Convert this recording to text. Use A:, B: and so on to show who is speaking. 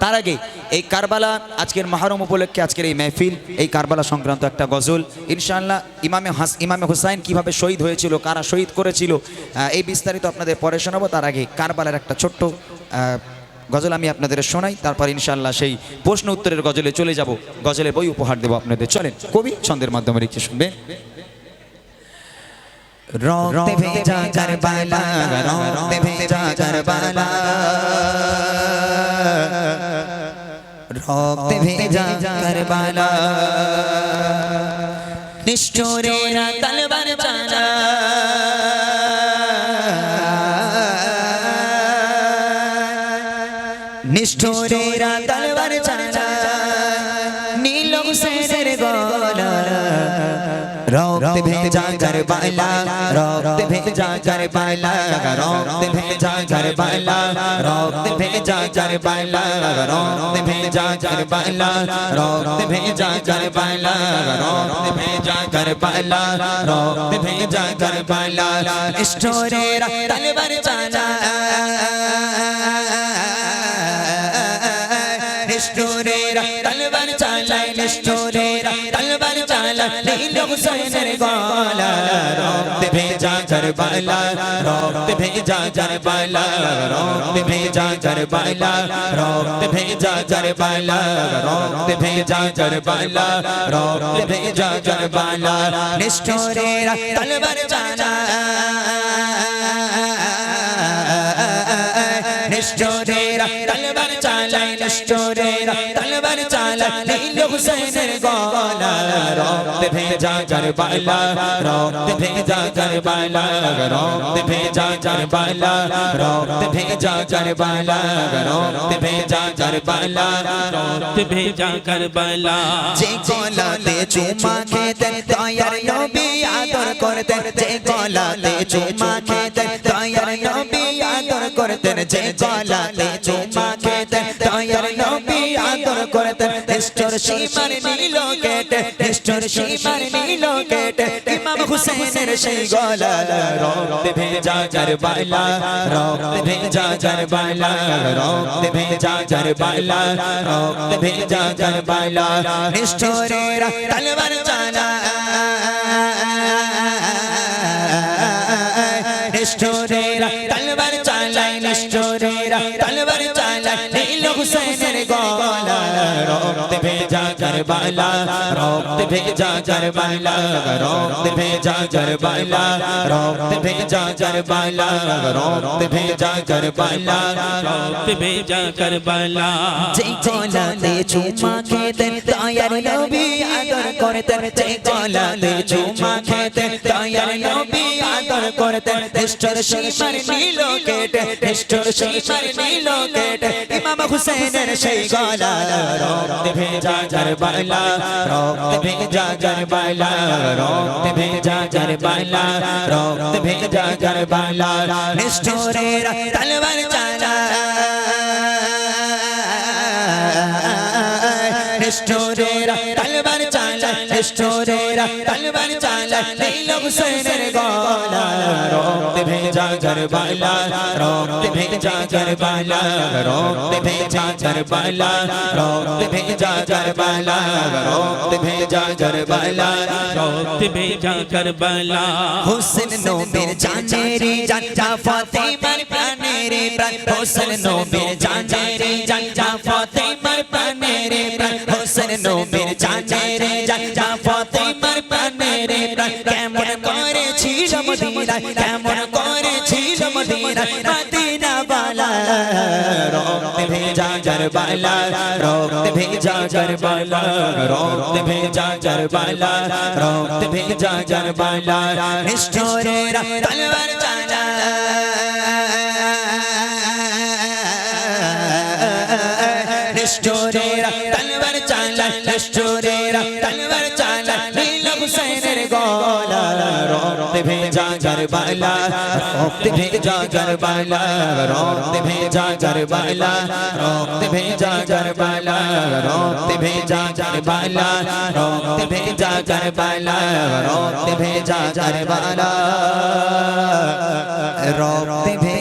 A: তার আগে এই কারবালা আজকের মহারম উপলক্ষে আজকের এই মেহফিল এই কারবালা সংক্রান্ত একটা গজল। ইনশাআল্লাহ ইমামে হাস ইমামে হুসাইন কীভাবে শহীদ হয়েছিল কারা শহীদ করেছিল এই বিস্তারিত আপনাদের পরে শোনাবো। তার আগে কারবালার একটা ছোট্ট গজল আমি আপনাদের শোনাই তারপর ইনশাআল্লাহ সেই প্রশ্ন উত্তরের গজলে চলে যাব। গজলের বই উপহার দেবো আপনাদের। চলেন কবি ছন্দের মাধ্যমে লিখে শুনবেন রক্তে ভেজা কারবালা রক্তে ভেজা কারবালা। রক্তে ভেজা কারবালা। নিষ্ঠুরেরা তলবার চালা। নিষ্ঠুরেরা তলবার চালা। নীল হুসেনের গলা রক্ত ভেজা কারবালা রক্ত ভেজা কারবালা রক্ত ভেজা কারবালা রক্ত ভেজা কারবালা রক্ত ভেজা কারবালা রক্ত ভেজা কারবালা রক্ত ভেজা কারবালা রক্ত ভেজা কারবালা স্টোরেরা তলবার চালা। निष्ठुरेरा तलवार चाला निष्ठुरेरा तलवार चाला, नील हुसैन वाला रौब भेजा करबला रौब भेजा बाला रौब भेजा करबला रौब भेजा करबला रौब भेजा करबला रौब भेजा बाला निष्ठुरेरा तलवार चाला। নিষ্ঠুরেরা তলবার চালায় নিষ্ঠুরেরা তলবার চালায় নীল হুসাইনের গলা। রক্ত ভেজা কারবালা, রক্ত ভেজা কারবালা, রক্ত ভেজা কারবালা, রক্ত ভেজা কারবালা, রক্ত ভেজা কারবালা,
B: রক্ত ভেজা কারবালা।
A: যে গলাতে চুমা খেতেন, দয়ার নবী আদর করতেন, যে গলাতে চুমা খেতেন করতেন যে গলাতে চুমা খেতেন, দয়ার নবী আদর করতেন, নিষ্ঠুর সীমার নীল কেটে নিষ্ঠুর সীমার নীল কেটে ইমাম হুসেনের সেই গলা, রক্ত ভেজা কারবালা রক্ত ভেজা কারবালা রক্ত ভেজা কারবালা রক্ত ভেজা কারবালা নিষ্ঠুরেরা তলবার চালা নিষ্ঠুরেরা তলবার চালায় নিষ্ঠুরেরা তলবার চালায় हुसैन गोला रोक्त भेजा करबला रोक्त भेजा करबला रोक्त भेजा करबला रोक्त भेजा करबला रोक्त भेजा करबला
B: रोक्त भेजा करबला
A: যেই গলাতে চুমা খেতেন দয়ার নবী আদর করতেন যেই গলাতে চুমা খেতেন দয়ার নবী আদর করতেন দেশটার শিশার নীল কেটে দেশটার শিশার নীল কেটে ইমাম হুসেন হুসেনের সেই গলা রক্ত ভেজা কারবালা রক্ত ভেজা কারবালা রক্ত ভেজা কারবালা রক্ত ভেজা কারবালা নিষ্ঠুরেরা তলবার চালা তলবার চালায় নিষ্ঠুরেরা তলবার চালায় নীল হুসেনের গলা রক্ত ভেজা কারবালা রক্ত ভেজা কারবালা রক্ত ভেজা কারবালা রক্ত ভেজা কারবালা রক্ত ভেজা কারবালা
B: রক্ত ভেজা কারবালা
A: হোসেন নবীর জানের জান জা ফাতিমার প্রাণের প্রাণ হোসেন নবীর জানের জান জা ফাতিমার প্রাণের প্রাণ হোসেন নবীর জানের জান জা ফাতিমার প্রাণের প্রাণ কেমন করেছিল মদিনায়? কেমন করেছিল মদিনায়? মদিনা বালা রক্ত ভেজা কারবালা, রক্ত ভেজা কারবালা, রক্ত ভেজা কারবালা, রক্ত ভেজা কারবালা, নিষ্ঠুরেরা তলবার চালা। নিষ্ঠুরেরা তলবার চালা নিষ্ঠুরেরা ভেজা কারবালা রক্ত ভেজা কারবালা রক্ত ভেজা কারবালা রক্ত ভেজা কারবালা রক্ত ভেজা কারবালা রক্ত ভেজা কারবালা রক্ত ভেজা কারবালা রক্ত ভেজা